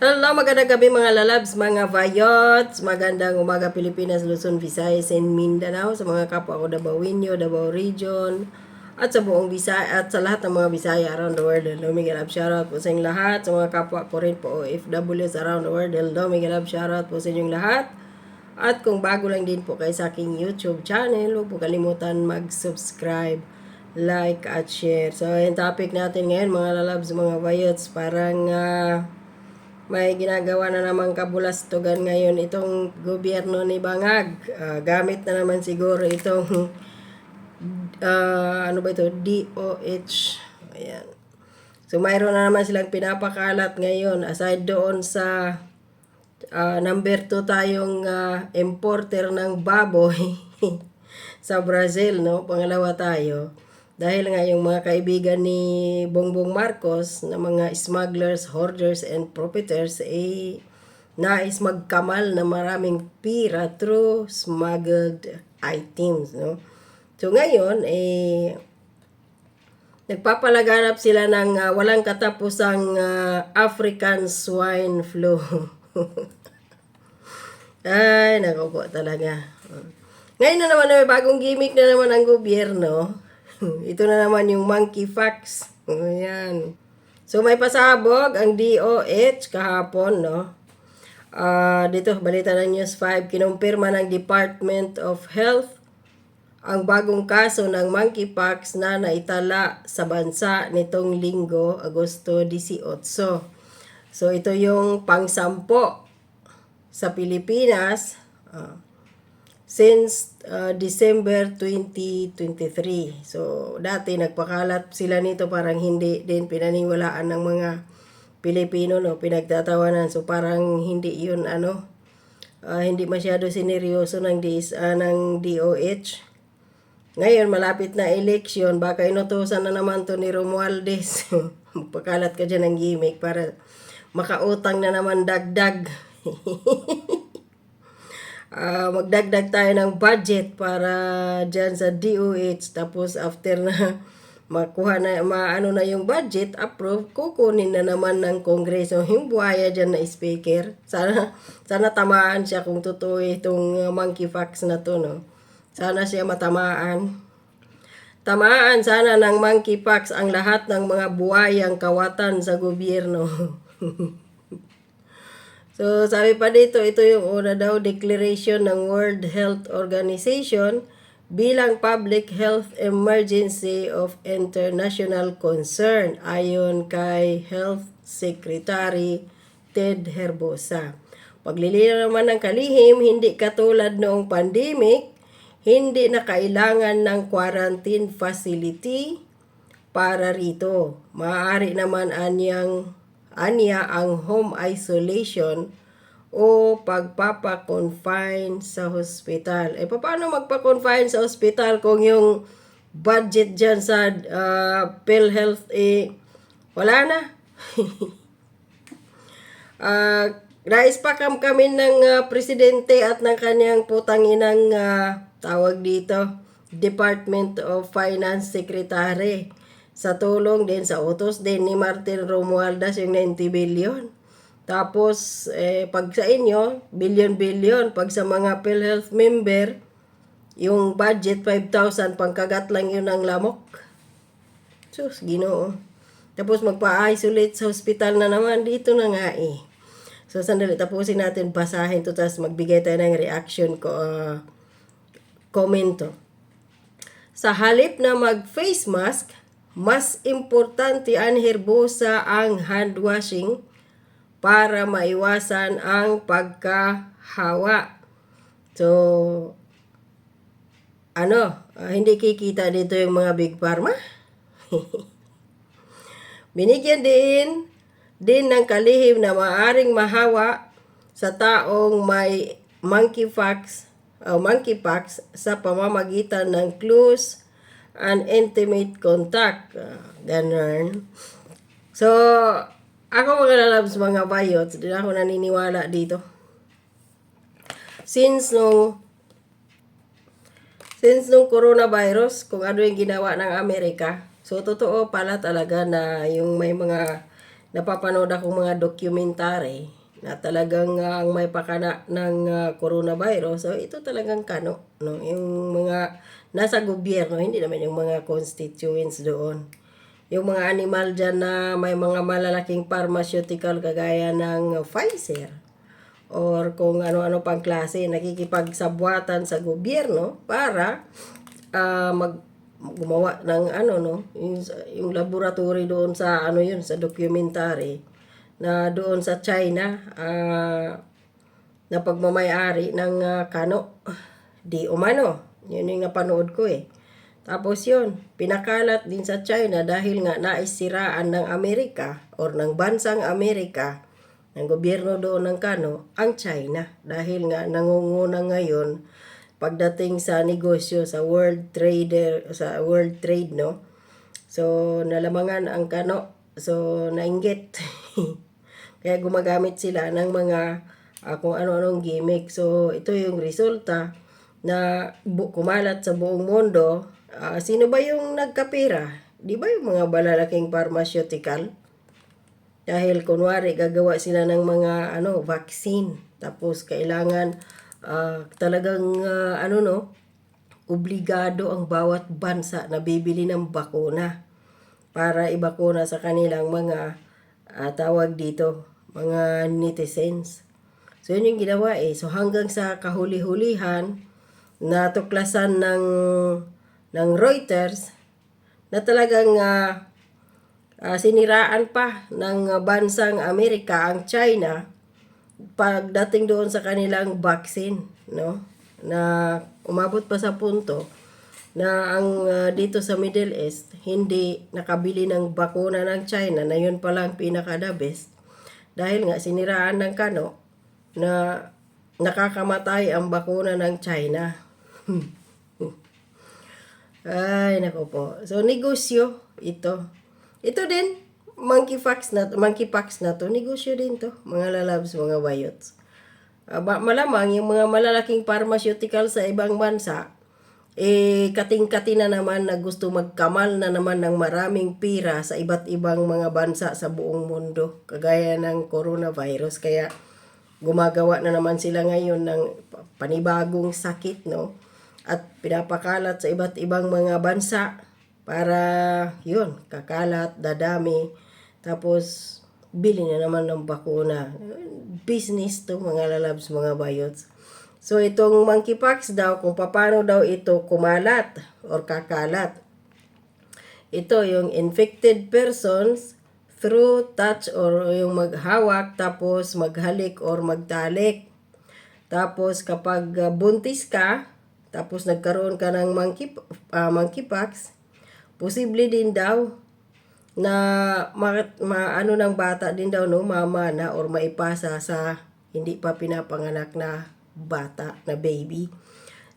Hello, magandang gabi mga lalabs, mga vayots, magandang umaga Pilipinas, Luzon, Visayas, and Mindanao, sa mga kapwa ko Dabawinyo, Davao Region, at sa buong Visaya, at sa lahat ng mga Visaya around the world. Hello, mega love shoutout po sa inyong lahat, sa mga kapwa ko rin po OFWs around the world. Hello, mega love shoutout po sa inyong lahat. At kung bago lang din po kayo sa aking YouTube channel, huwag po kalimutan mag-subscribe, like, at share. So, yung topic natin ngayon, mga lalabs, mga vayots, parang... ah, may ginagawa na naman kabulastugan ngayon itong gobyerno ni Bangag. Ah, gamit na naman siguro itong ah, ano ba ito? DOH. Ayan. So mayroon na naman silang pinapakalat ngayon aside doon sa ah, number 2 tayong ah, importer ng baboy sa Brazil, no? Pangalawa tayo. Dahil nga yung mga kaibigan ni Bongbong Marcos na mga smugglers, hoarders, and profiteers ay nais magkamal na maraming pira through smuggled items. No? So ngayon, eh, nagpapalaganap sila ng ah, walang katapusang ah, African swine flu. Ay, nako talaga. Ngayon na naman, may bagong gimmick na naman ang gobyerno. Ito na naman yung monkey facts. Ayan. So, may pasabog ang DOH kahapon, no? Ah, dito, balita ng News 5, kinumpirma ng Department of Health ang bagong kaso ng monkeypox na naitala sa bansa nitong linggo, Agosto 18. So, ito yung pangsampo sa Pilipinas ah, since ah, December 2023. So, dati nagpakalat sila nito parang hindi din pinaniwalaan ng mga Pilipino, no? Pinagtatawanan. So, parang hindi yun, ano, ah, hindi masyado sineryoso ng, DS, ah, ng DOH. Ngayon, malapit na eleksyon, baka inutusan na naman to ni Romualdez. Magpakalat ka dyan ng gimmick para makautang na naman dagdag. Ah, magdagdag tayo ng budget para dyan sa DOH. Tapos after na makuha na, maano na yung budget, approve, kukunin na naman ng Kongreso yung buhaya dyan na speaker. Sana, sana tamaan siya kung totoo itong uh, monkey facts na to, no? Sana siya matamaan. Tamaan sana ng monkeypox ang lahat ng mga buhayang kawatan sa gobyerno. so, sabi pa dito, ito yung una daw declaration ng World Health Organization bilang public health emergency of international concern ayon kay Health Secretary Ted Herbosa. Paglilinaw naman ng kalihim, hindi katulad noong pandemic, hindi na kailangan ng quarantine facility para rito. Maaari naman anyang anya ang home isolation o pagpapa-confine sa hospital. Eh, paano magpa-confine sa hospital kung yung budget dyan sa uh, PhilHealth eh, wala na? uh, nais pa kam kami ng uh, presidente at ng kanyang putanginang uh, tawag dito, Department of Finance Secretary sa tulong din sa utos din ni Martin Romualdez yung 90 billion. Tapos, eh, pag sa inyo, billion-billion. Pag sa mga PhilHealth member, yung budget 5,000, pangkagat lang yun ng lamok. Sus, ginoo. Tapos magpa-isolate sa hospital na naman, dito na nga eh. So, sandali, tapusin natin, basahin to, tapos magbigay tayo ng reaction ko, uh, komento. Sa halip na mag-face mask, mas importante ang herbosa ang hand washing para maiwasan ang pagkahawa. So, ano, uh, hindi kikita dito yung mga big pharma? Binigyan din din ng kalihim na maaring mahawa sa taong may monkeypox o monkeypox sa pamamagitan ng close and intimate contact. Uh, ganun. So, ako mga lalabs, mga bayots, din ako naniniwala dito. Since nung since nung coronavirus, kung ano yung ginawa ng Amerika, so totoo pala talaga na yung may mga napapanood akong mga dokumentary na talagang ah, ang may pakana ng ah, coronavirus. So ito talagang kano, no? Yung mga nasa gobyerno, hindi naman yung mga constituents doon. Yung mga animal dyan na may mga malalaking pharmaceutical kagaya ng Pfizer or kung ano-ano pang klase nakikipagsabwatan sa gobyerno para ah, mag gumawa ng ano no yung, yung laboratory doon sa ano yun sa documentary na doon sa China ah, na pagmamayari ng ah, kano? Di umano. Yun yung napanood ko eh. Tapos yun pinakalat din sa China dahil nga naisiraan ng Amerika or ng bansang Amerika ng gobyerno doon ng Kano ang China. Dahil nga nangunguna ngayon pagdating sa negosyo sa world trader sa world trade no? So nalamangan ang Kano. So nainggit kaya gumagamit sila ng mga ah, kung ano-anong gimmick. So ito yung resulta na bu- kumalat sa buong mundo. Ah, sino ba yung nagkapira? Di ba yung mga balalaking pharmaceutical? Dahil kunwari gagawa sila ng mga ano vaccine. Tapos kailangan ah, talagang ah, ano no obligado ang bawat bansa na bibili ng bakuna para ibakuna sa kanilang mga ah, tawag dito mga netizens. So yun yung ginawa eh. So hanggang sa kahuli-hulihan natuklasan ng ng Reuters na talagang ah, Ah, siniraan pa ng bansang Amerika ang China pagdating doon sa kanilang vaccine no? Na umabot pa sa punto na ang ah, dito sa Middle East hindi nakabili ng bakuna ng China na yun pa lang pinaka the best dahil nga siniraan ng kano na nakakamatay ang bakuna ng China. Ay nako po. So negosyo ito. Ito din, monkeypox na, monkeypox na to, negosyo din to, mga lalabs, mga bayots. Aba, malamang yung mga malalaking pharmaceutical sa ibang bansa, eh, kating-kati na naman na gusto magkamal na naman ng maraming pira sa iba't ibang mga bansa sa buong mundo, kagaya ng coronavirus. Kaya, gumagawa na naman sila ngayon ng panibagong sakit, no? At pinapakalat sa iba't ibang mga bansa para yun, kakalat, dadami, tapos bili na naman ng bakuna. Business to mga lalabs, mga bayots. So itong monkeypox daw, kung paano daw ito kumalat or kakalat. Ito yung infected persons through touch or yung maghawak tapos maghalik or magtalik. Tapos kapag uh, buntis ka, tapos nagkaroon ka ng monkey, uh, monkeypox, posible din daw na ma, ma ano ng bata din daw no mama na or maipasa sa hindi pa pinapanganak na bata na baby.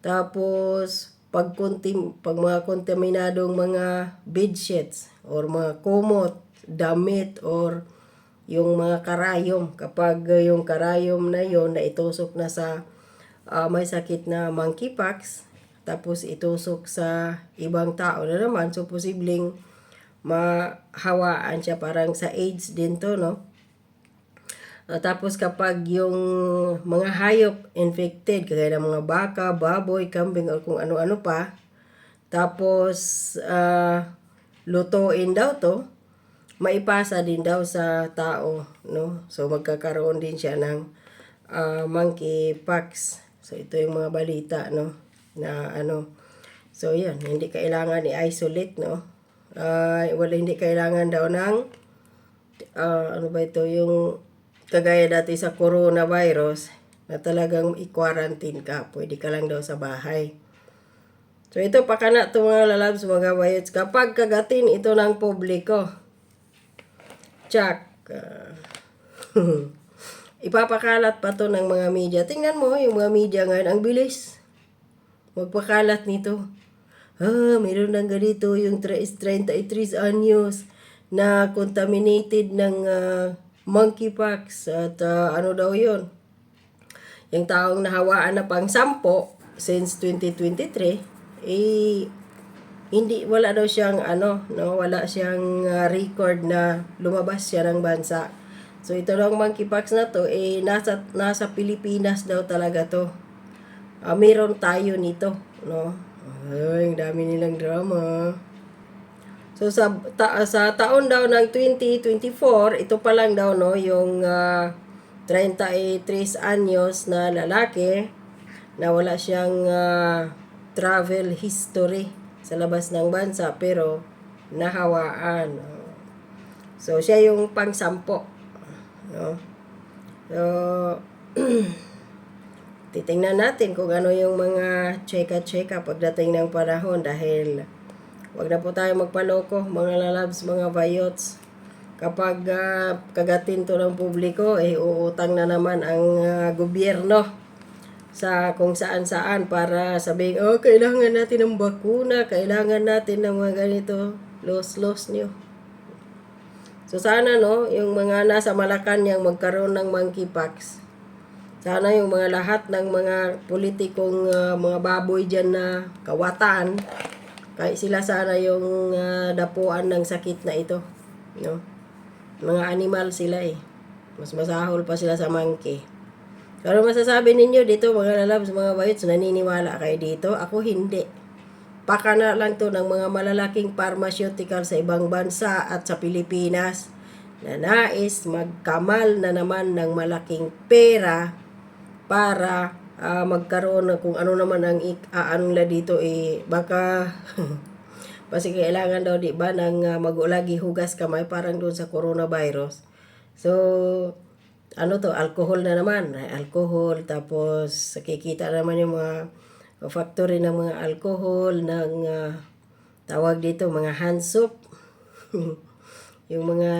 Tapos pag kontim, pag mga kontaminadong mga bedsheets or mga kumot damit or yung mga karayom kapag yung karayom na yon na itusok na sa uh, may sakit na monkeypox tapos itusok sa ibang tao na naman so posibleng mahawaan siya. Parang sa AIDS din to no uh, tapos kapag yung mga hayop infected kagaya ng mga baka, baboy, kambing o kung ano-ano pa tapos uh, lutuin daw to maipasa din daw sa tao no so magkakaroon din siya ng uh, monkeypox so ito yung mga balita no na ano. So, yan. Hindi kailangan i-isolate, no? Uh, wala, hindi kailangan daw ng uh, ano ba ito, yung kagaya dati sa coronavirus na talagang i-quarantine ka. Pwede ka lang daw sa bahay. So, ito pa kana ito mga lalabs, mga bayots. Kapag kagatin ito ng publiko, check. Uh, ipapakalat pa to ng mga media. Tingnan mo, yung mga media ngayon, ang bilis magpakalat nito. Ah, meron ng ganito yung 33 anyos na contaminated ng uh, monkeypox at uh, ano daw yon yung taong nahawaan na pang sampo since 2023 eh hindi wala daw siyang ano no? Wala siyang ah, record na lumabas siya ng bansa. So ito daw monkeypox na to eh nasa nasa Pilipinas daw talaga to. Ah, meron tayo nito no? Ay ang dami nilang drama So sa ta- sa taon daw ng 2024, ito pa lang daw no yung ah, 33 anyos na lalaki na wala siyang ah, travel history sa labas ng bansa pero nahawaan. So siya yung pang-sampo. No? So titingnan natin kung ano yung mga cheka-cheka pagdating ng panahon dahil Huwag na po tayo magpaloko, mga lalabs, mga bayots. Kapag ah, kagatin to ng publiko, eh uutang na naman ang ah, gobyerno sa kung saan-saan para sabihin, oh, kailangan natin ng bakuna, kailangan natin ng mga ganito, los-los nyo. So sana no, yung mga nasa Malacanang magkaroon ng monkeypox. Sana yung mga lahat ng mga politikong ah, mga baboy dyan na kawatan, kahit sila sana yung ah, dapuan ng sakit na ito. No? Mga animal sila eh. Mas masahol pa sila sa monkey. Pero masasabi ninyo dito mga lalabs, mga bayots, naniniwala kayo dito? Ako hindi. Pakana lang to ng mga malalaking pharmaceutical sa ibang bansa at sa Pilipinas na nais magkamal na naman ng malaking pera para ah, magkaroon ng kung ano naman ang ik- ah, nila dito eh baka kasi kailangan daw di ba ng ah, magulagi hugas kamay parang doon sa coronavirus. So ano to alcohol na naman, alcohol tapos kikita naman yung mga factory ng mga alcohol ng ah, tawag dito mga hand soap. yung mga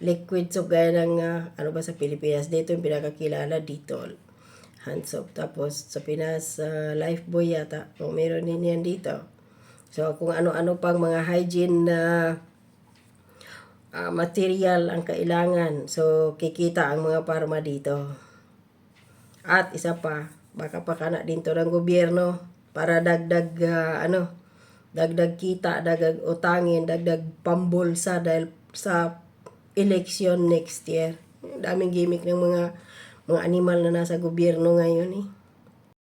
liquid soap gaya ng ah, ano ba sa Pilipinas dito yung pinakakilala Dettol hand soap. Tapos sa Pinas, uh, Lifebuoy yata. Kung meron din yan dito. So kung ano-ano pang mga hygiene na ah, material ang kailangan. So kikita ang mga parma dito. At isa pa, baka pakana din to ng gobyerno para dagdag ah, ano, dagdag kita, dagdag utangin, dagdag pambulsa dahil sa election next year. Daming gimmick ng mga mga animal na nasa gobyerno ngayon eh.